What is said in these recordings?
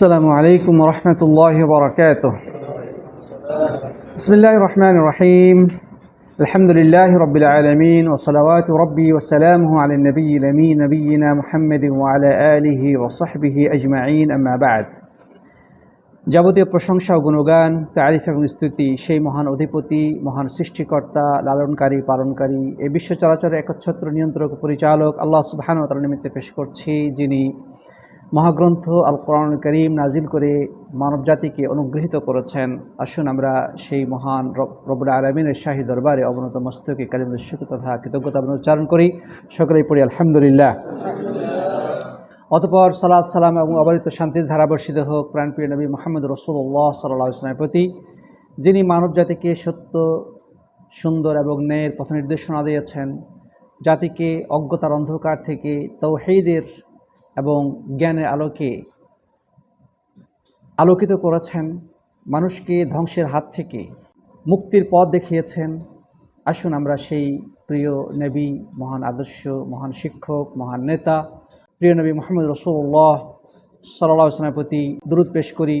السلام عليكم ورحمة الله وبركاته بسم الله الرحمن الرحيم الحمد لله رب العالمين وصلوات ربي وسلامه على النبي الأمين نبينا محمد وعلى آله وصحبه أجمعين أما بعد যাবতীয় প্রশংসা ও গুণগান তারিফ এবং স্তুতি সেই মহান অধিপতি মহান সৃষ্টিকর্তা লালনকারী পালনকারী এই বিশ্ব চলাচলের একচ্ছত্র নিয়ন্ত্রক ও পরিচালক আল্লাহ সুবহান তার নিমিত্তে পেশ করছি যিনি মহাগ্রন্থ আল কোরআন করিম নাজিল করে মানবজাতিকে অনুগৃহীত করেছেন। আসুন আমরা সেই মহান রব- রব্বুল আলমিনের শাহী দরবারে অবনত মস্তকে কালিমুল তথা কৃতজ্ঞতা উচ্চারণ করি। সকলেই পড়ি আলহামদুলিল্লাহ। অতপর সালাদ সালাম এবং অবারিত শান্তির ধারা বর্ষিত হোক প্রাণপ্রিয় নবী মোহাম্মদ রসুল্লাহ সাল্লাহ প্রতি, যিনি মানব জাতিকে সত্য, সুন্দর এবং ন্যায়ের পথ নির্দেশনা দিয়েছেন, জাতিকে অজ্ঞতার অন্ধকার থেকে তৌহিদের এবং জ্ঞানের আলোকে আলোকিত করেছেন, মানুষকে ধ্বংসের হাত থেকে মুক্তির পথ দেখিয়েছেন। আসুন আমরা সেই প্রিয় নবী, মহান আদর্শ, মহান শিক্ষক, মহান নেতা, প্রিয় নবী মোহাম্মদ রসুল্লাহ সাল্লাহ আসলামের প্রতি দূরত পেশ করি।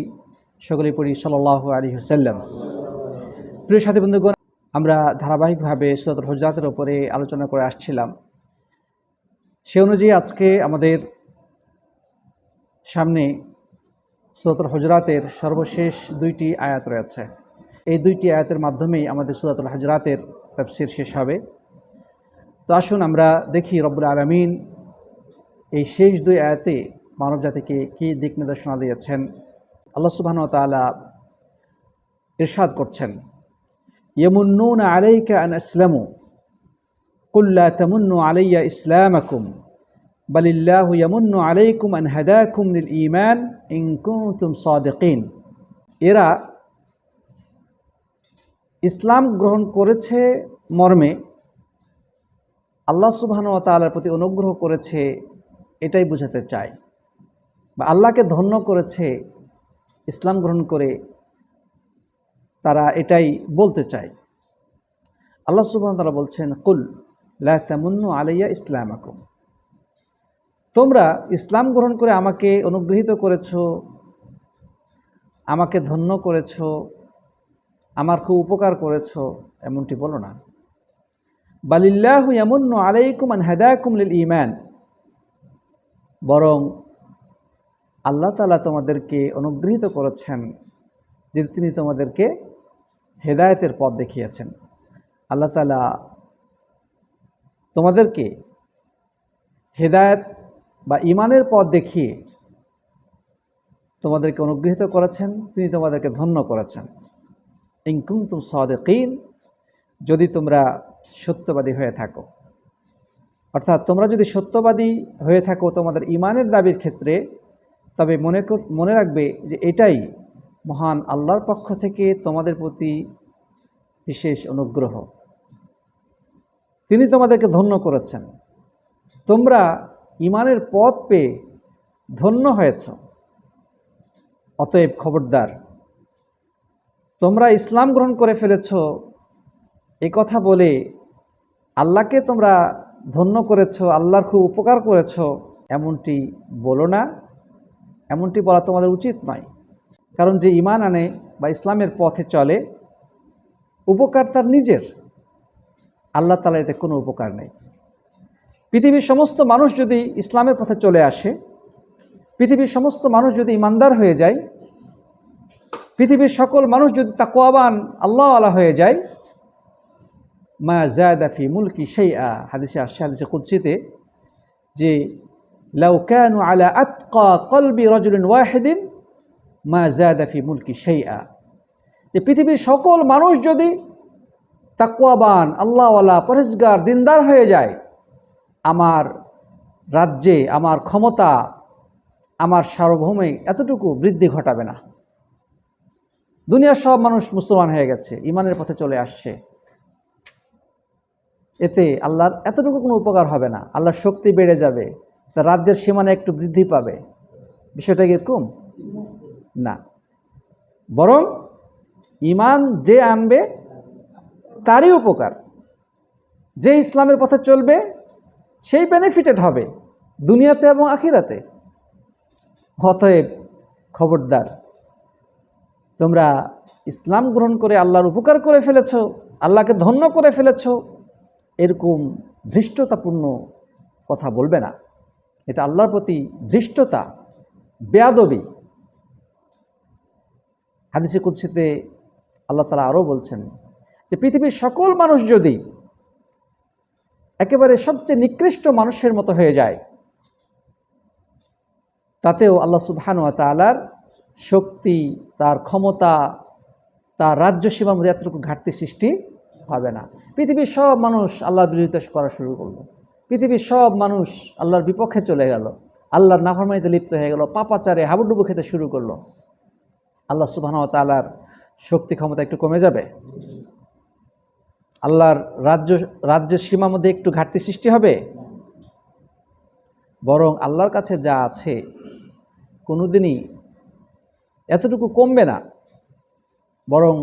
সকলেই পড়ি সাল্লাহ আলী হাসাল্লাম প্রিয় সাথী বন্ধুগণ, আমরা ধারাবাহিকভাবে সুরতুল হজরাতের ওপরে আলোচনা করে আসছিলাম। সে অনুযায়ী আজকে আমাদের সামনে সুরাতুল হজরাতের সর্বশেষ দুইটি আয়াত রয়েছে। এই দুইটি আয়াতের মাধ্যমেই আমাদের সুরাতুল হজরাতের তাফসির শেষ হবে। তো আসুন আমরা দেখি রব্বুল আলমিন এই শেষ দুই আয়াতে মানবজাতিকে কী দিক নির্দেশনা দিয়েছেন। আল্লাহ সুবাহন তালা ইরশাদ করছেন, ইয়মুন্নুন আলাইকা আন ইসলামু কুল্লা তামুন্নু আলাইয়া ইসলামাকুম। বালিল্লাহু ইয়ামুন্নু আলাইকুম আন হাদাকুম লিল ঈমান ইন কুনতুম সাদিকিন। এরা ইসলাম গ্রহণ করেছে মর্মে, আল্লাহ সুবহান ওয়া তাআলার প্রতি অনুগ্রহ করেছে, এটাই বোঝাতে চায় বা আল্লাহকে ধন্য করেছে, ইসলাম গ্রহণ করে তারা এটাই বলতে চায় আল্লাহ সুবহান তাআলা বলছেন, কুল লা তামুন্নু আলাইয়া ইসলামাকুম। তোমরা ইসলাম গ্রহণ করে আমাকে অনুগ্রহীত করেছ, আমাকে ধন্য করেছ, আমার খুব উপকার করেছ, এমনটি বলো না। বালিল্লাহু ইয়ামুন্নু আলাইকুম আন হাদায়াকুম লিল ঈমান। বরং আল্লাহ তাআলা তোমাদেরকে অনুগৃহীত করেছেন, যে তিনি তোমাদেরকে হেদায়েতের পথ দেখিয়েছেন। আল্লাহ তাআলা তোমাদেরকে হেদায়েত বা ইমানের পথ দেখিয়ে তোমাদেরকে অনুগৃহীত করেছেন, তিনি তোমাদেরকে ধন্য করেছেন। ইনকুম তুম সদেকিন, যদি তোমরা সত্যবাদী হয়ে থাকো। অর্থাৎ তোমরা যদি সত্যবাদী হয়ে থাকো তোমাদের ইমানের দাবির ক্ষেত্রে, তবে মনে মনে রাখবে যে এটাই মহান আল্লাহর পক্ষ থেকে তোমাদের প্রতি বিশেষ অনুগ্রহ। তিনি তোমাদেরকে ধন্য করেছেন। তোমরা ইমানের পথ পেয়ে ধন্য হয়েছ। অতএব খবরদার, তোমরা ইসলাম গ্রহণ করে ফেলেছ। এই কথা বলে আল্লাহকে তোমরা ধন্য করেছ, আল্লাহর খুব উপকার করেছ। এমনটি বলো না, এমনটি বলা তোমাদের উচিত নয়। কারণ যে ইমান আনে বা ইসলামের পথে চলে, উপকার তার নিজের। আল্লাহ তালা এতে কোনো উপকার নেই। পৃথিবীর সমস্ত মানুষ যদি ইসলামের পথে চলে আসে, পৃথিবীর সমস্ত মানুষ যদি ইমানদার হয়ে যায়, পৃথিবীর সকল মানুষ যদি তাকোয়াবান আল্লাহ আলা হয়ে যায়, মা জায়দাফি মুলকি সেই আ হাদিসে আসছে, হাদিসে কুদ্সিতে, যে লাউকানু আলা আতকা কলবি রজুলিন ওয়াহেদিন, মা জায়দাফি মুলকি সেই আ যে পৃথিবীর সকল মানুষ যদি তাকুয়াবান আল্লাহওয়ালা পরেশগার দিনদার হয়ে যায় আমার রাজ্যে, আমার ক্ষমতা, আমার সার্বভৌমে এতটুকু বৃদ্ধি ঘটাবে না। দুনিয়ার সব মানুষ মুসলমান হয়ে গেছে, ইমানের পথে চলে আসছে। এতে আল্লাহর এতটুকু কোনো উপকার হবে না। আল্লাহর শক্তি বেড়ে যাবে, তার রাজ্যের সীমানা একটু বৃদ্ধি পাবে। বিষয়টা কি এরকম? না। বরং ইমান যে আনবে, তারই উপকার। যে ইসলামের পথে চলবে সেই বেনিফিটেড হবে, দুনিয়াতে এবং আখিরাতে। অতএব খবরদার, তোমরা ইসলাম গ্রহণ করে আল্লাহর উপকার করে ফেলেছ, আল্লাহকে ধন্য করে ফেলেছ, এরকম ধৃষ্টতাপূর্ণ কথা বলবে না। এটা আল্লাহর প্রতি ধৃষ্টতা, বেয়াদবি। হাদিসে কুৎসিতে আল্লাহ তালা আরও বলছেন যে, পৃথিবীর সকল মানুষ যদি একেবারে সবচেয়ে নিকৃষ্ট মানুষের মতো হয়ে যায়। তাতেও আল্লাহ সুবহানু তালার শক্তি, তার ক্ষমতা, তার রাজ্য সীমার মধ্যে এতটুকু ঘাটতি সৃষ্টি হবে না। পৃথিবীর সব মানুষ আল্লাহর বিরোধিতা করা শুরু করল। পৃথিবীর সব মানুষ আল্লাহর বিপক্ষে চলে গেল। আল্লাহর নাফরমানিতে লিপ্ত হয়ে গেল, পাপাচারে হাবুডুবু খেতে শুরু করল। আল্লাহ সুবহান তালার শক্তি ক্ষমতা একটু কমে যাবে? আল্লাহর রাজ্য, রাজ্যের সীমার মধ্যে একটু ঘাটতি সৃষ্টি হবে? বরং আল্লাহর কাছে যা আছে, কোনোদিনই এতটুকু কমবে না। বরং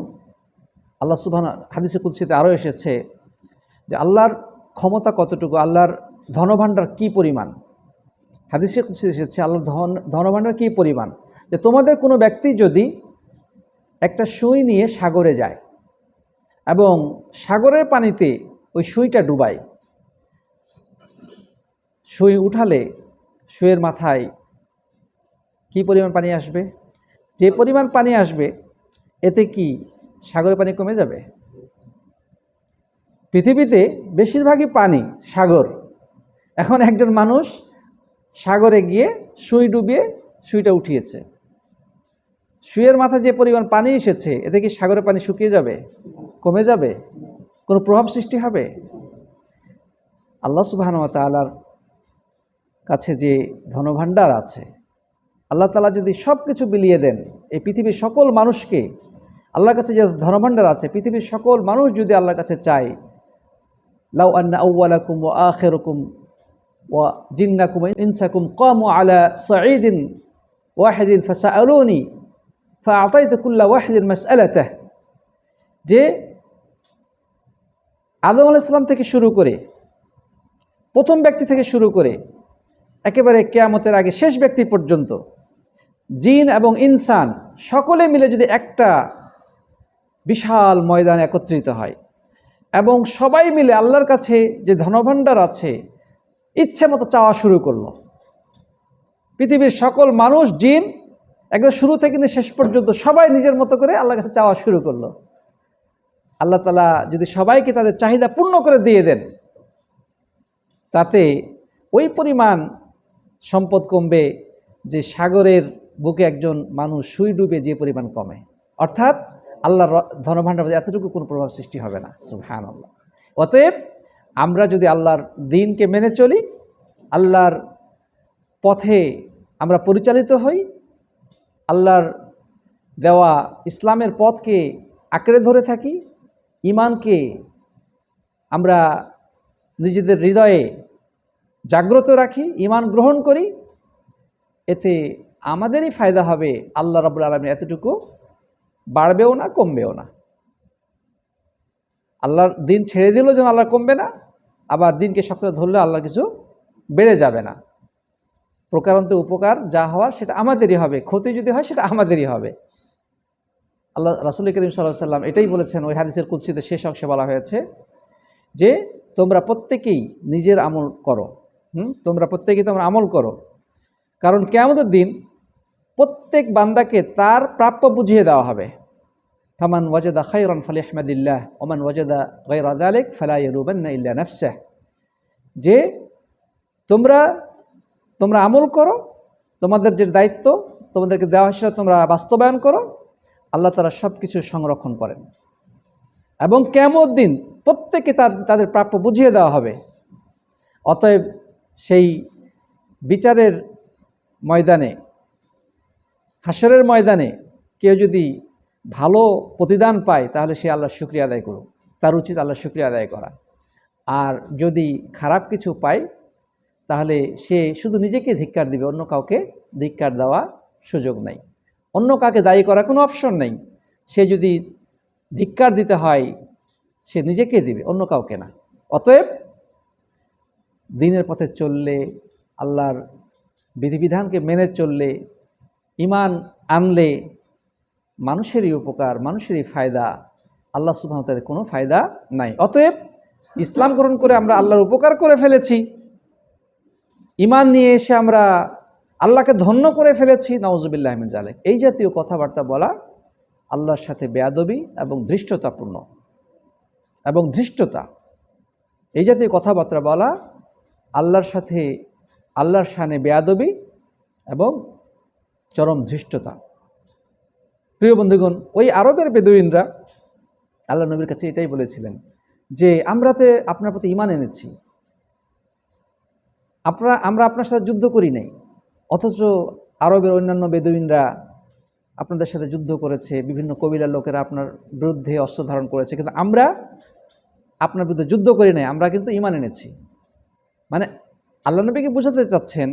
আল্লাহ সুবহান হাদিসে কুৎসিতে আরও এসেছে যে আল্লাহর ক্ষমতা কতটুকু, আল্লাহর ধনভাণ্ডার কি পরিমাণ? হাদিসে কুৎসিতে এসেছে, আল্লাহর ধন, ধনভাণ্ডার কী পরিমাণ? যে তোমাদের কোনো ব্যক্তি যদি একটা সুই নিয়ে সাগরে যায় এবং সাগরের পানিতে ওই সুইটা ডুবায়। সুই উঠালে সুইয়ের মাথায় কি পরিমাণ পানি আসবে? যে পরিমাণ পানি আসবে, এতে কি সাগরের পানি কমে যাবে? পৃথিবীতে বেশিরভাগই পানি সাগর। এখন একজন মানুষ সাগরে গিয়ে সুই ডুবিয়ে সুইটা উঠিয়েছে। সুইয়ের মাথায় যে পরিমাণ পানি এসেছে, এতে কি সাগরের পানি শুকিয়ে যাবে? কমে যাবে? কোনো প্রভাব সৃষ্টি হবে? আল্লাহ সুবাহানুয়া তালার কাছে যে ধনভাণ্ডার আছে, আল্লাহ তালা যদি সব কিছু বিলিয়ে দেন, এই পৃথিবীর সকল মানুষকে, আল্লাহর কাছে যে ধনভাণ্ডার আছে, পৃথিবীর সকল মানুষ যদি আল্লাহর কাছে চায়, লাউ আন্না আউ্লাকুম ও আখেরকুম ও জিন্নাকুম ইনসাকুম কম আলা সঈদিন ওয়াহেদিন ফাসা আলোনি ফা আতাইতুকুল্লা ওয়াহেদিন মাস আলাতাহ যে আদম আলাইসাল্লাম থেকে শুরু করে, প্রথম ব্যক্তি থেকে শুরু করে, একেবারে কেয়ামতের আগে শেষ ব্যক্তি পর্যন্ত জিন এবং ইনসান সকলে মিলে যদি একটা বিশাল ময়দান একত্রিত হয় এবং সবাই মিলে আল্লাহর কাছে যে ধনভাণ্ডার আছে, ইচ্ছে মতো চাওয়া শুরু করল। পৃথিবীর সকল মানুষ, জিন, একদম শুরু থেকে শেষ পর্যন্ত সবাই নিজের মতো করে আল্লাহর কাছে চাওয়া শুরু করল। আল্লাহ তালা যদি সবাইকে তাদের চাহিদা পূর্ণ করে দিয়ে দেন, তাতে ওই পরিমাণ সম্পদ কমবে যে সাগরের বুকে একজন মানুষ সুই ডুবে যে পরিমাণ কমে। অর্থাৎ আল্লাহর ধনভাণ্ডার এতটুকু কোনো প্রভাব সৃষ্টি হবে না। সুহান আল্লাহ অতএব আমরা যদি আল্লাহর দিনকে মেনে চলি, আল্লাহর পথে আমরা পরিচালিত হই, আল্লাহর দেওয়া ইসলামের পথকে আঁকড়ে ধরে থাকি ইমানকে আমরা নিজেদের হৃদয়ে জাগ্রত রাখি, ইমান গ্রহণ করি, এতে আমাদেরই ফায়দা হবে। আল্লাহ রাবুল আলমী এতটুকু বাড়বেও না, কমবেও না। আল্লাহর দিন ছেড়ে দিলেও যেন আল্লাহ কমবে না, আবার দিনকে শক্ত ধরলে আল্লাহ কিছু বেড়ে যাবে না। প্রকারান্তে উপকার যা হওয়ার সেটা আমাদেরই হবে, ক্ষতি যদি হয় সেটা আমাদেরই হবে। আল্লাহ রাসুল করিম সাল্লাহ সাল্লাম এটাই বলেছেন, ওই হাদিসের কুৎসিতে শেষ অংশে বলা হয়েছে যে, তোমরা প্রত্যেকেই নিজের আমল করো। হুম? তোমরা প্রত্যেকেই তোমরা আমল করো। কারণ কেমতের দিন প্রত্যেক বান্দাকে তার প্রাপ্য বুঝিয়ে দেওয়া হবে। ফামান ওয়াজেদা খাইরন ফালি আহমদিল্লাহ ওমান ওয়াজেদা গৈরাদ আলেক ফালাই রুবান্না ইল্লা নফসাহ। যে, তোমরা তোমরা আমল করো, তোমাদের যে দায়িত্ব, তোমাদেরকে দেওয়া হিসেবে তোমরা বাস্তবায়ন করো আল্লাহ তারা সব কিছু সংরক্ষণ করেন। এবং কেমন দিন প্রত্যেকে তার, তাদের প্রাপ্য বুঝিয়ে দেওয়া হবে। অতএব সেই বিচারের ময়দানে, হাসরের ময়দানে কেউ যদি ভালো প্রতিদান পায়, তাহলে সে আল্লাহ শুক্রিয়া আদায় করুক। তার উচিত আল্লাহ শুক্রিয়া আদায় করা। আর যদি খারাপ কিছু পায়, তাহলে সে শুধু নিজেকে ধিক্কার দিবে, অন্য কাউকে ধিক্কার দেওয়া সুযোগ নেই। অন্য কাকে দায়ী করার কোনো অপশন নেই। সে যদি ধিক্কার দিতে হয়, সে নিজেকে দিবে, অন্য কাউকে না। অতএব দিনের পথে চললে, আল্লাহর বিধিবিধানকে মেনে চললে ইমান আনলে মানুষেরই উপকার, মানুষেরই ফায়দা, আল্লাহ সুবাহতালের কোনো ফায়দা নাই। অতএব ইসলাম গ্রহণ করে আমরা আল্লাহর উপকার করে ফেলেছি। ইমান নিয়ে এসে আমরা আল্লাহকে ধন্য করে ফেলেছি নওয়াজুবিল্লাহ আহমেদ জালেক এই জাতীয় কথাবার্তা বলা আল্লাহর সাথে বেয়াদবি এবং ধৃষ্টতাপূর্ণ। এবং ধৃষ্টতা। এই জাতীয় কথাবার্তা বলা আল্লাহর সাথে, আল্লাহর শানে বেয়াদবি এবং চরম ধৃষ্টতা। প্রিয় বন্ধুগণ, ওই আরবের বেদুইনরা আল্লাহ নবীর কাছে এটাই বলেছিলেন যে, আমরা তো আপনার প্রতি ইমান এনেছি। আপনারা, আমরা আপনার সাথে যুদ্ধ করি নাই। অথচ আরবের অন্যান্য বেদুইনরা আপনাদের সাথে যুদ্ধ করেছে, বিভিন্ন কবিলার লোকেরা আপনার বিরুদ্ধে অস্ত্র ধারণ করেছে, কিন্তু আমরা আপনার বিরুদ্ধে যুদ্ধ করি নাই, আমরা কিন্তু ইমান এনেছি। মানে আল্লাহ নবীকে বোঝাতে চাচ্ছেন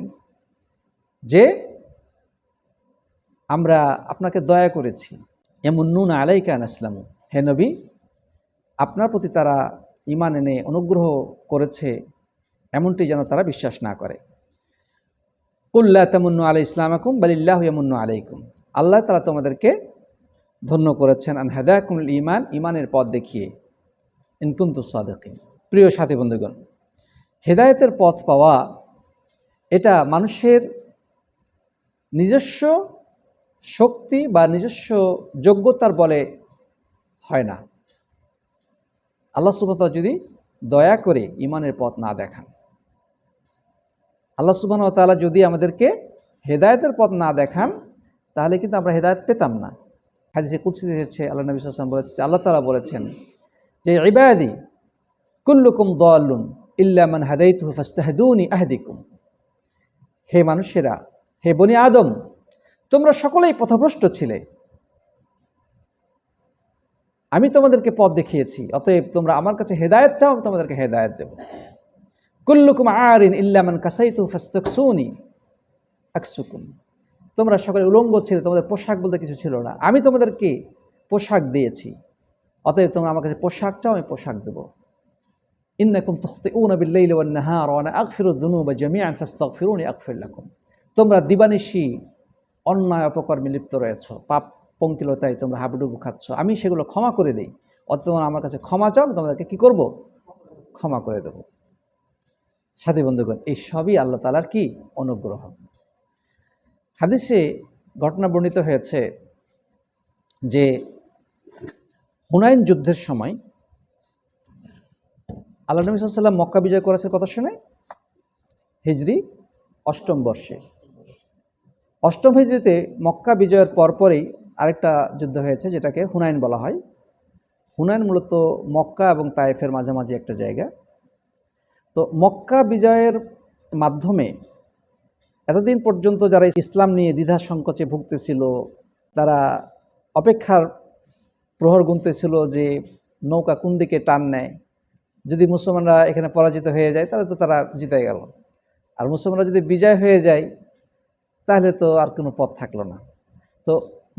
যে আমরা আপনাকে দয়া করেছি। এমন নুন আলাইকা আসলাম হে নবী, আপনার প্রতি তারা ইমান এনে অনুগ্রহ করেছে, এমনটি যেন তারা বিশ্বাস না করে। কুল্লা তেমন্ন আলাই ইসলামাকুম বালিল্লাহ ইয়ামুন্ন আলাইকুম। আল্লাহ তালা তোমাদেরকে ধন্য করেছেন। আন হেদায়কুম ইমান ইমানের পথ দেখিয়ে। ইনকুন্তু সাদেকিন। প্রিয় সাথী বন্ধুগণ, হেদায়েতের পথ পাওয়া, এটা মানুষের নিজস্ব শক্তি বা নিজস্ব যোগ্যতার বলে হয় না। আল্লাহ সুবহানাহু যদি দয়া করে ইমানের পথ না দেখান আল্লাহ সুবহানাহু তালা যদি আমাদেরকে হেদায়েতের পথ না দেখান, তাহলে কিন্তু আমরা হেদায়েত পেতাম না। হাদিসে কুৎসিত এসেছে আল্লাহ নবী সাল্লাম বলেছে, আল্লাহ তাআলা বলেছেন যে, ইবাদি কুল্লুকুম দয়ালুন ইল্লা মান হাদাইতুহু ফাস্তাহদুনি আহদিকুম। হে মানুষেরা, হে বনি আদম, তোমরা সকলেই পথভ্রষ্ট ছিলে। আমি তোমাদেরকে পথ দেখিয়েছি, অতএব তোমরা আমার কাছে হেদায়েত চাও, আমি তোমাদেরকে হেদায়ত দেব। কুল্লুকুম আরিন ইল্লামান কাসাইতু ফাস্তাকসুনি। আকসুকুম। তোমরা সকলে উলঙ্গ ছিল, তোমাদের পোশাক বলতে কিছু ছিল না। আমি তোমাদেরকে পোশাক দিয়েছি। অতএব তোমরা আমার কাছে পোশাক চাও, আমি পোশাক দেবো। ইন্নাকুম তুখতিউনা বিল্লাইলি ওয়ান নাহার ওয়া আনা আগফিরু যুনুবা জামিআন ফাস্তাগফিরুনি আগফির লাকুম। তোমরা দিবানিশি, অন্যায় অপকর্মে লিপ্ত রয়েছ। পাপ পঙ্কিলতায় তোমরা হাবুডুবু খাচ্ছ। আমি সেগুলো ক্ষমা করে দিই। অত তোমরা আমার কাছে ক্ষমা চাও তোমাদেরকে কী করব? ক্ষমা করে দেব। সাথী বন্ধুগণ, এই সবই আল্লাহ তালার কি? অনুগ্রহ। হাদিসে ঘটনা বর্ণিত হয়েছে যে হুনাইন যুদ্ধের সময় আল্লাহ নবী সাল্লাম মক্কা বিজয় করেছে কথা শুনে? হিজরি অষ্টম বর্ষে। অষ্টম হিজড়িতে মক্কা বিজয়ের পরপরই আরেকটা যুদ্ধ হয়েছে যেটাকে হুনাইন বলা হয়। হুনাইন মূলত মক্কা এবং তায়েফের মাঝামাঝি একটা জায়গা। তো মক্কা বিজয়ের মাধ্যমে এতদিন পর্যন্ত যারা ইসলাম নিয়ে দ্বিধা সংকোচে ভুগতেছিল, তারা অপেক্ষার প্রহর গুনতেছিল যে নৌকা কোন দিকে টান নেয়। যদি মুসলমানরা এখানে পরাজিত হয়ে যায়, তাহলে তো তারা জিতে গেল। আর মুসলমানরা যদি বিজয় হয়ে যায়, তাহলে তো আর কোনো পথ থাকল না। তো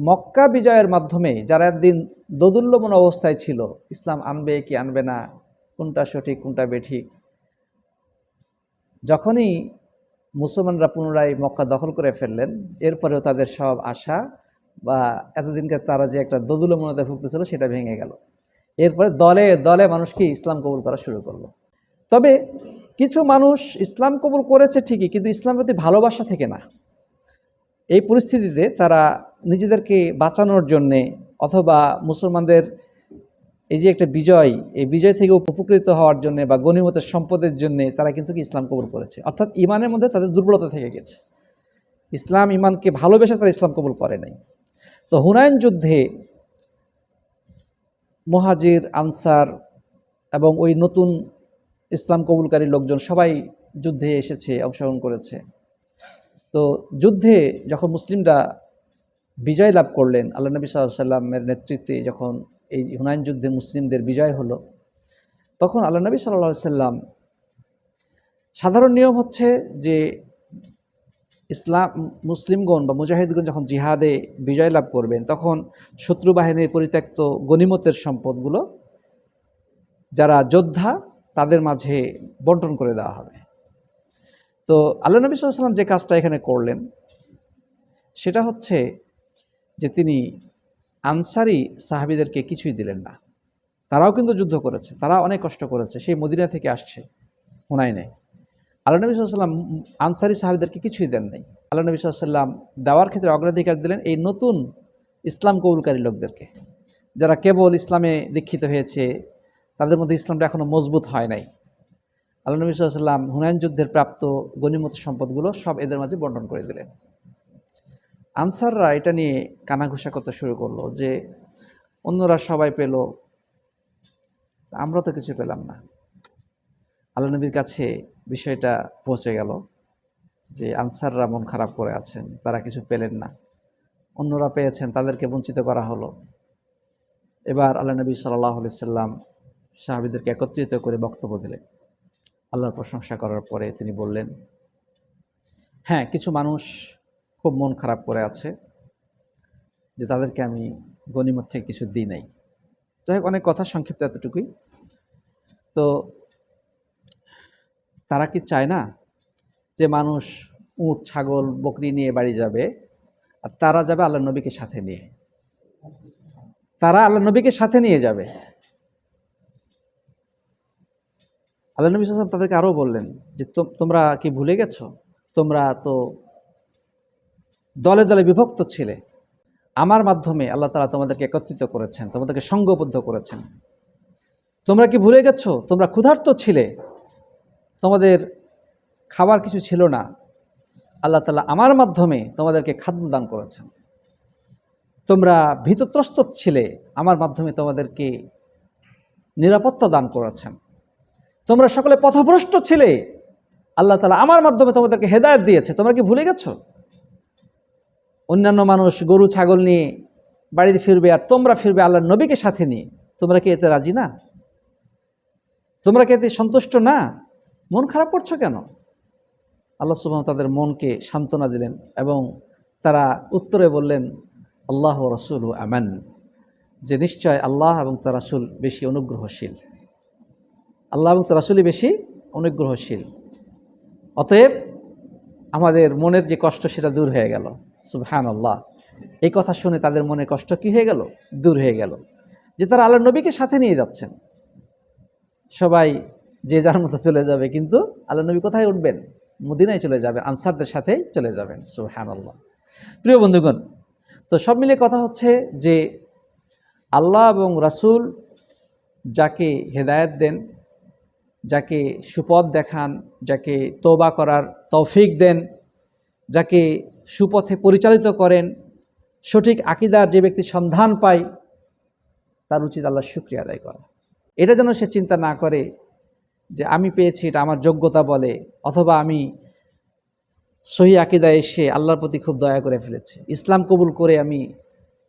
মক্কা বিজয়ের মাধ্যমে যারা একদিন দোদুল্যমন অবস্থায় ছিল, ইসলাম আনবে কি আনবে না, কোনটা সঠিক, কোনটা বেঠিক যখনই মুসলমানরা পুনরায় মক্কা দখল করে ফেললেন, এরপরেও তাদের সব আশা বা এতদিনকার তারা যে একটা দোদুল্যমনতে ভুগতেছিল সেটা ভেঙে গেল। এরপরে দলে দলে মানুষকে ইসলাম কবুল করা শুরু করল। তবে কিছু মানুষ ইসলাম কবুল করেছে ঠিকই, কিন্তু ইসলাম প্রতি ভালোবাসা থেকে না। এই পরিস্থিতিতে তারা নিজেদেরকে বাঁচানোর জন্যে অথবা মুসলমানদের এই যে একটা বিজয়, এই বিজয় থেকে উপকৃত হওয়ার জন্য বা গণিমতের সম্পদের জন্য তারা কিন্তু কি ইসলাম কবুল করেছে? অর্থাৎ ইমানের মধ্যে তাদের দুর্বলতা থেকে গেছে। ইসলাম ইমানকে ভালোবেসে তারা ইসলাম কবুল করে নাই। তো হুনায়ন যুদ্ধে মহাজির, আনসার এবং ওই নতুন ইসলাম কবুলকারী লোকজন সবাই যুদ্ধে এসেছে, অংশগ্রহণ করেছে। তো যুদ্ধে যখন মুসলিমরা বিজয় লাভ করলেন, আল্লাহ নবী সাল্লামের নেতৃত্বে যখন এই হুনায়ন যুদ্ধে মুসলিমদের বিজয় হলো। তখন আল্লাহ নবী সাল্লা সাল্লাম সাধারণ নিয়ম হচ্ছে যে ইসলাম, মুসলিমগণ বা মুজাহিদগণ যখন জিহাদে বিজয় লাভ করবেন, তখন শত্রু বাহিনীর পরিত্যক্ত গণিমতের সম্পদগুলো যারা যোদ্ধা, তাদের মাঝে বন্টন করে দেওয়া হবে। তো আল্লাহ নবী সাল্লাম যে কাজটা এখানে করলেন, সেটা হচ্ছে যে তিনি আনসারি সাহাবিদেরকে কিছুই দিলেন না। তারাও কিন্তু যুদ্ধ করেছে তারা অনেক কষ্ট করেছে, সেই মদিনা থেকে আসছে হুনাইনে আল্লাহ নবী সাল্লাম আনসারি সাহাবিদেরকে কিছুই দেন নাই। আল্লাহ নবী সাল্লাম দেওয়ার ক্ষেত্রে অগ্রাধিকার দিলেন এই নতুন ইসলাম কবুলকারী লোকদেরকে। যারা কেবল ইসলামে দীক্ষিত হয়েছে, তাদের মধ্যে ইসলামটা এখনও মজবুত হয় নাই। আল্লাহ নবী সাল্লাম হুনায়ন যুদ্ধের প্রাপ্ত গণিমত সম্পদগুলো সব এদের মাঝে বন্টন করে দিলেন। আনসাররা এটা নিয়ে কানাঘুষা করতে শুরু করল যে, অন্যরা সবাই পেল, আমরা তো কিছু পেলাম না। আল্লাহ নবীর কাছে বিষয়টা পৌঁছে গেল যে, আনসাররা মন খারাপ করে আছেন, তারা কিছু পেলেন না। অন্যরা পেয়েছেন, তাদেরকে বঞ্চিত করা হলো। এবার আল্লাহ নবী সাল্লাহ সাল্লাম সাহাবিদেরকে একত্রিত করে বক্তব্য দিলেন। আল্লাহর প্রশংসা করার পরে তিনি বললেন হ্যাঁ কিছু মানুষ খুব মন খারাপ করে আছে যে তাদেরকে আমি গণিমত থেকে কিছু দিই নাই। যাই হোক অনেক কথা সংক্ষিপ্ত এতটুকুই। তো তারা কি চায় না যে মানুষ উট, ছাগল, বকরি নিয়ে বাড়ি যাবে আর তারা যাবে আল্লাহ নবীকে সাথে নিয়ে? তারা আল্লাহ নবীকে সাথে নিয়ে যাবে। আল্লাহ নবী তাদেরকে আরও বললেন যে তোমরা কি ভুলে গেছো? তোমরা তো দলে দলে বিভক্ত ছিলে। আমার মাধ্যমে আল্লাহ তালা তোমাদেরকে একত্রিত করেছেন, তোমাদেরকে সঙ্গবদ্ধ করেছেন। তোমরা কি ভুলে গেছো? তোমরা ক্ষুধার্ত ছিলে। তোমাদের খাবার কিছু ছিল না। আল্লাহ তালা আমার মাধ্যমে তোমাদেরকে খাদ্য দান করেছেন। তোমরা ভীতত্রস্ত ছিলে, আমার মাধ্যমে তোমাদেরকে নিরাপত্তা দান করেছেন। তোমরা সকলে পথভ্রষ্ট ছিলে। আল্লাহ তালা আমার মাধ্যমে তোমাদেরকে হেদায়ত দিয়েছে। তোমরা কি ভুলে গেছো? অন্যান্য মানুষ গরু, ছাগল নিয়ে বাড়িতে ফিরবে আর তোমরা ফিরবে আল্লাহর নবীকে সাথে নিয়ে। তোমরা কি এতে রাজি না? তোমরা কি এতে সন্তুষ্ট না? মন খারাপ করছ কেন? আল্লাহ সুবাহ তাদের মনকে সান্ত্বনা দিলেন এবং তারা উত্তরে বললেন, আল্লাহ রসুল আমান। যে নিশ্চয় আল্লাহ এবং তার রাসুল বেশি অনুগ্রহশীল। আল্লাহ এবং তার রাসুলই বেশি অনুগ্রহশীল। অতএব আমাদের মনের যে কষ্ট সেটা দূর হয়ে গেল। সুবহান আল্লাহ এই কথা শুনে তাদের মনে কষ্ট কি হয়ে গেল? দূর হয়ে গেল। যে তারা আল্লাহ নবীকে সাথে নিয়ে যাচ্ছেন। সবাই যে যার মতো চলে যাবে কিন্তু আল্লাহ নবী কোথায় উঠবেন? মদিনায় চলে যাবেন আনসারদের সাথে চলে যাবেন। সুবহান আল্লাহ প্রিয় বন্ধুগণ, তো সব মিলিয়ে কথা হচ্ছে যে আল্লাহ এবং রাসূল যাকে হেদায়ত দেন, যাকে সুপথ দেখান, যাকে তৌবা করার তৌফিক দেন যাকে সুপথে পরিচালিত করেন, সঠিক আকিদার যে ব্যক্তি সন্ধান পায়, তার উচিত আল্লাহ শুক্রিয়া আদায় করা। এটা যেন সে চিন্তা না করে যে আমি পেয়েছি, এটা আমার যোগ্যতা বলে, অথবা আমি সহি আকিদায় এসে আল্লাহর প্রতি খুব দয়া করে ফেলেছি। ইসলাম কবুল করে আমি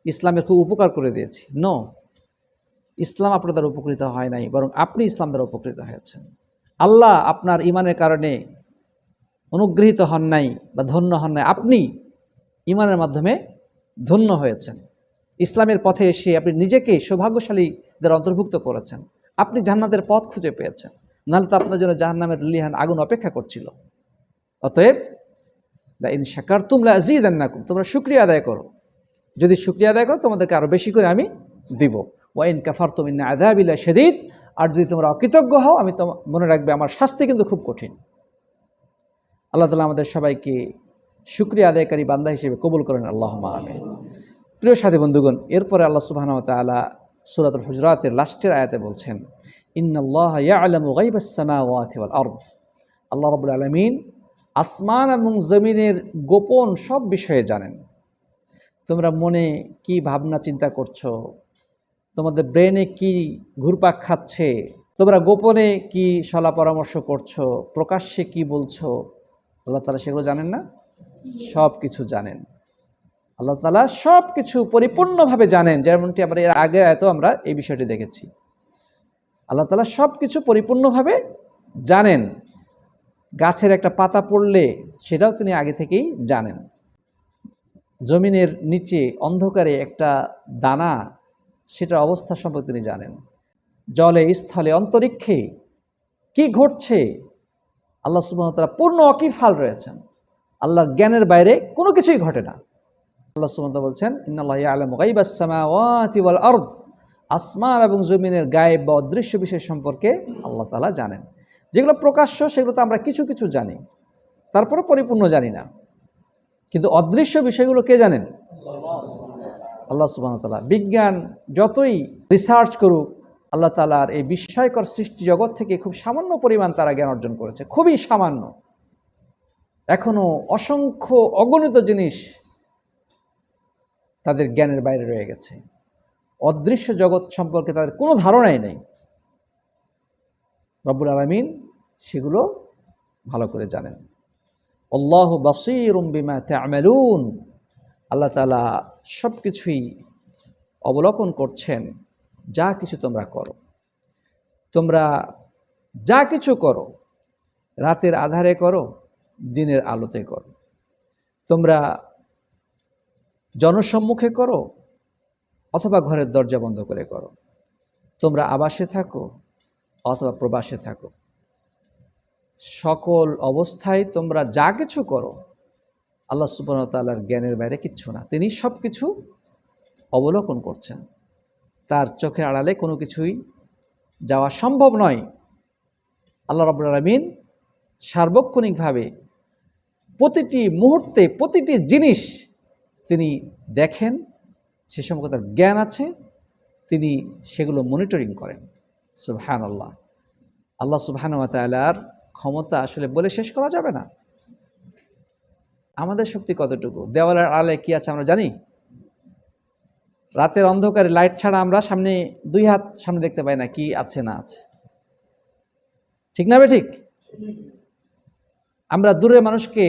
ইসলামের খুব উপকার করে দিয়েছি। ন ইসলাম আপনার দ্বারা উপকৃত হয় নাই, বরং আপনি ইসলাম দ্বারা উপকৃত হয়েছেন। আল্লাহ আপনার ইমানের কারণে অনুগৃহীত হন নাই বা ধন্য হন নাই। আপনি ইমানের মাধ্যমে ধন্য হয়েছেন। ইসলামের পথে এসে আপনি নিজেকে সৌভাগ্যশালীদের অন্তর্ভুক্ত করেছেন। আপনি জান্নাতের পথ খুঁজে পেয়েছেন। নাহলে তো আপনার জন্য জাহান্নামের লিহান আগুন অপেক্ষা করছিল। অতএব ইন শাকার তুমলা আজিদান্নাকুম তোমরা শুক্রিয়া আদায় করো। যদি শুক্রিয়া আদায় করো, তোমাদেরকে আরও বেশি করে আমি দিব। ওয়াইন কাফার তুমিন আদাবিল্লা সেদিদ আর যদি তোমরা অকৃতজ্ঞ হও, আমি তো মনে রাখবে আমার শাস্তি কিন্তু খুব কঠিন। আল্লাহ তালা আমাদের সবাইকে শুক্রিয়া আদায়কারী বান্দা হিসেবে কবুল করেন আল্লাহ আমি প্রিয় সাথী বন্ধুগণ, এরপরে আল্লাহ সুবাহন তালা সুরাতুল হুজরাতের লাস্টের আয়াতে বলছেন, ইন্নাল্লাহ ইয়ালামু আল্লাহ রাব্বুল আলামিন আসমান এবং জমিনের গোপন সব বিষয়ে জানেন। তোমরা মনে কি ভাবনা চিন্তা করছ? তোমাদের ব্রেনে কি ঘুরপাক খাচ্ছে? তোমরা গোপনে কি সলা পরামর্শ করছ? প্রকাশ্যে কি বলছো? আল্লাহ তালা সেগুলো জানেন না? সব কিছু জানেন। আল্লাহ তালা সব কিছু পরিপূর্ণভাবে জানেন। যেমনটি আমরা এর আগে এত আমরা এই বিষয়টি দেখেছি। আল্লাহ তালা সব কিছু পরিপূর্ণভাবে জানেন। গাছের একটা পাতা পড়লে সেটাও তিনি আগে থেকেই জানেন। জমিনের নিচে অন্ধকারে একটা দানা, সেটার অবস্থা সম্পর্কে তিনি জানেন। জলে স্থলে অন্তরিক্ষে কি ঘটছে? আল্লাহ সুবাহ তারা পূর্ণ অকিফাল রয়েছেন। আল্লাহর জ্ঞানের বাইরে কোনো কিছুই ঘটে না। আল্লাহ সুমন্ত বলছেন, ইন্নাল্লাহ আলম গাইবাসসামাওয়াতি ওয়াল আরদ। আসমান এবং জমিনের গায়েব বা অদৃশ্য বিষয় সম্পর্কে আল্লাহ তাআলা জানেন। যেগুলো প্রকাশ্য, সেগুলো তো আমরা কিছু কিছু জানি। তারপরে পরিপূর্ণ জানি না। কিন্তু অদৃশ্য বিষয়গুলো কে জানেন? আল্লাহ সুবাহ বিজ্ঞান যতই রিসার্চ করুক আল্লাহ তালার এই বিস্ময়কর সৃষ্টি জগৎ থেকে খুব সামান্য পরিমাণ তারা জ্ঞান অর্জন করেছে, খুবই সামান্য। এখনও অসংখ্য অগণিত জিনিস তাদের জ্ঞানের বাইরে রয়ে গেছে। অদৃশ্য জগৎ সম্পর্কে তাদের কোনো ধারণাই নেই। রব্বুল আলমিন সেগুলো ভালো করে জানেন। আল্লাহ বাসির বিমা তা'মালুন। আল্লাহ তালা সব কিছুই অবলোকন করছেন। যা কিছু তোমরা করো। তোমরা যা কিছু করো, রাতের আধারে করো, দিনের আলোতে করো। তোমরা জনসম্মুখে করো অথবা ঘরের দরজা বন্ধ করে করো। তোমরা আবাসে থাকো অথবা প্রবাসে থাকো। সকল অবস্থায় তোমরা যা কিছু করো, আল্লাহ সুবর্ণতাল্লার জ্ঞানের বাইরে কিচ্ছু না। তিনি সব কিছু অবলোকন করছেন। তার চোখের আড়ালে কোনো কিছুই যাওয়া সম্ভব নয়। আল্লাহ রবুল আলমিন সার্বক্ষণিকভাবে প্রতিটি মুহূর্তে প্রতিটি জিনিস তিনি দেখেন, সে সম্পর্কে তার জ্ঞান আছে, তিনি সেগুলো মনিটরিং করেন। সুবহান আল্লাহ আল্লাহ সুবহান তালার ক্ষমতা আসলে বলে শেষ করা যাবে না। আমাদের শক্তি কতটুকু? দেওয়ালের আড়ালে কি আছে আমরা জানি? রাতের অন্ধকারে লাইট ছাড়া আমরা সামনে দুই হাত সামনে দেখতে পাই না কি আছে না আছে। ঠিক না বে ঠিক? আমরা দূরের মানুষকে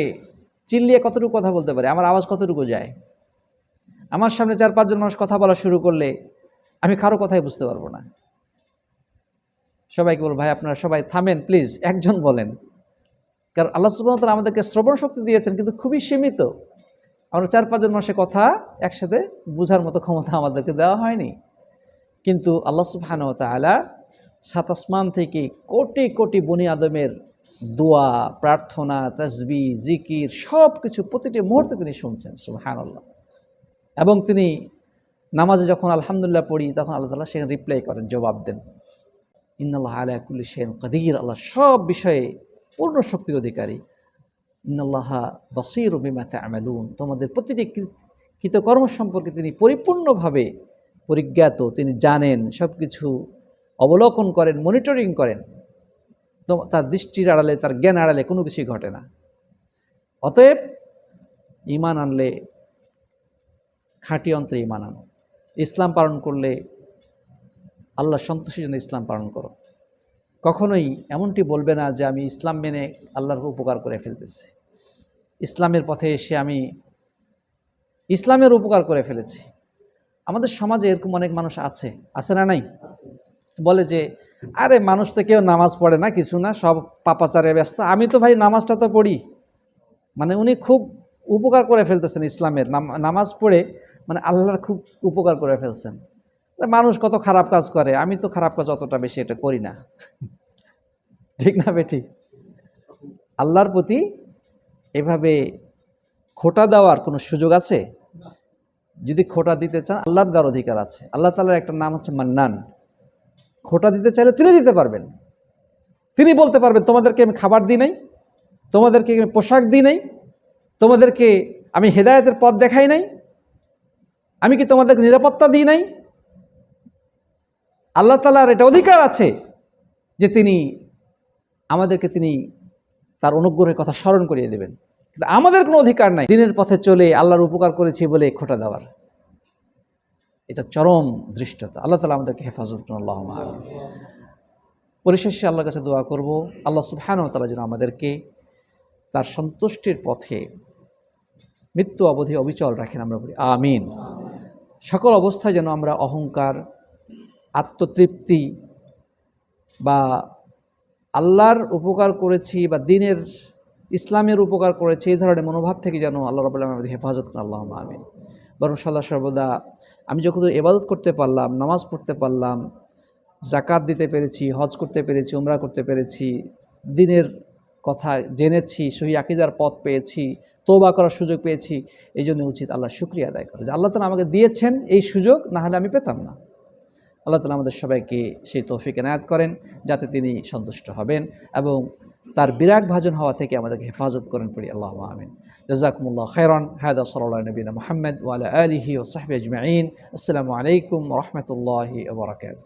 চিল্লিয়ে কতটুকু কথা বলতে পারি? আমার আওয়াজ কতটুকু যায়? আমার সামনে চার পাঁচজন মানুষ কথা বলা শুরু করলে আমি কারও কথাই বুঝতে পারব না। সবাইকে বল ভাই, আপনারা সবাই থামেন প্লিজ একজন বলেন। কারণ আল্লাহ সুবাহতাল আমাদেরকে শ্রবণ শক্তি দিয়েছেন, কিন্তু খুবই সীমিত। আমরা চার পাঁচজন মানুষের কথা একসাথে বোঝার মতো ক্ষমতা আমাদেরকে দেওয়া হয়নি। কিন্তু আল্লাহ সুবহান তালা সাত আসমান থেকে কোটি কোটি বনি আদমের দোয়া, প্রার্থনা তসবি জিকির সব কিছু প্রতিটি মুহূর্তে তিনি শুনছেন সুবহান আল্লাহ এবং তিনি নামাজে যখন আলহামদুলিল্লাহ পড়ি, তখন আল্লাহ তালা সেখানে রিপ্লাই করেন, জবাব দেন। ইন্নাল্লাহ আলাকুল্লি শেন কাদির, আল্লাহ সব বিষয়ে পূর্ণ শক্তির অধিকারী। ইন্নাল্লাহ বসির বিমাতে আমালুন তোমাদের প্রতিটি কৃতকর্ম সম্পর্কে তিনি পরিপূর্ণভাবে পরিজ্ঞাত, তিনি জানেন সব কিছু অবলোকন করেন, মনিটরিং করেন। তার দৃষ্টির আড়ালে, তার জ্ঞান আড়ালে কোনো কিছুই ঘটে না। অতএব ইমান আনলে, খাঁটি অন্তরে ইমান আনো। ইসলাম পালন করলে, আল্লাহ সন্তোষের জন্য ইসলাম পালন করো। কখনোই এমনটি বলবে না যে আমি ইসলাম মেনে আল্লাহর উপকার করে ফেলতেছি। ইসলামের পথে এসে আমি ইসলামের উপকার করে ফেলেছি। আমাদের সমাজে এরকম অনেক মানুষ আছে আছে না নাই? বলে যে, আরে, মানুষ তো কেউ নামাজ পড়ে না, কিছু না, সব পাপাচারে ব্যস্ত। আমি তো ভাই নামাজটা তো পড়ি। মানে উনি খুব উপকার করে ফেলতেছেন ইসলামের। নাম- নামাজ পড়ে মানে আল্লাহর খুব উপকার করে ফেলছেন। মানুষ কত খারাপ কাজ করে, আমি তো খারাপ কাজ অতটা বেশি এটা করি না। ঠিক না বেঠিক আল্লাহর প্রতি এভাবে খোটা দেওয়ার কোনো সুযোগ আছে? যদি খোটা দিতে চান, আল্লাহর দেওয়ার অধিকার আছে। আল্লাহ তালার একটা নাম হচ্ছে মান্নান। খোটা দিতে চাইলে তিনি দিতে পারবেন। তিনি বলতে পারবেন, তোমাদেরকে আমি খাবার দিই নাই, তোমাদেরকে আমি পোশাক দিই নাই, তোমাদেরকে আমি হেদায়েতের পথ দেখাই নাই, আমি কি তোমাদেরকে নিরাপত্তা দিই নাই? আল্লাহ তালার এটা অধিকার আছে যে তিনি আমাদেরকে তিনি তার অনুগ্রহের কথা স্মরণ করিয়ে দেবেন। কিন্তু আমাদের কোনো অধিকার নাই। দিনের পথে চলে আল্লাহর উপকার করেছি বলে খোটা দেওয়ার। এটা চরম দৃষ্টতা আল্লাহ তালা আমাদেরকে হেফাজত আল্লাহ। পরিশেষে আল্লাহর কাছে দোয়া করব। আল্লাহ সুবহান তালা যেন আমাদেরকে তার সন্তুষ্টির পথে মৃত্যু অবধি অবিচল রাখেন আমরা বলি, আমিন। সকল অবস্থায় যেন আমরা অহংকার আত্মতৃপ্তি বা আল্লাহর উপকার করেছি বা দিনের ইসলামের উপকার করেছি, এই ধরনের মনোভাব থেকে যেন আল্লাহ রবাহ আমাদের হেফাজত করেন। আল্লাহ আমিন। বরং সদা সর্বদা আমি যখন এবাদত করতে পারলাম, নামাজ পড়তে পারলাম জাকাত দিতে পেরেছি, হজ করতে পেরেছি, উমরা করতে পেরেছি, দিনের কথা জেনেছি, সহি আকিদার পথ পেয়েছি তোবা করার সুযোগ পেয়েছি, এই জন্য উচিত আল্লাহ শুক্রিয়া আদায় করে। যে আল্লাহ তালা আমাকে দিয়েছেন এই সুযোগ না হলে আমি পেতাম না। আল্লাহ তালা আমাদের সবাইকে সেই তৌফিক এনায়াত করেন যাতে তিনি সন্তুষ্ট হবেন এবং তার বিরাগ ভাজন হওয়া থেকে আমাদেরকে হেফাজত করেন পড়ি। আল্লাহ আমিন। জাজাকুমুল্লাহ খৈরন হায়দা সাল্লাহ নবীন মোহাম্মদ ওয়ালা আলহি ও সাহেব আজমাইন। আসসালামু আলাইকুম রহমতুল্লাহি ওবরাকাত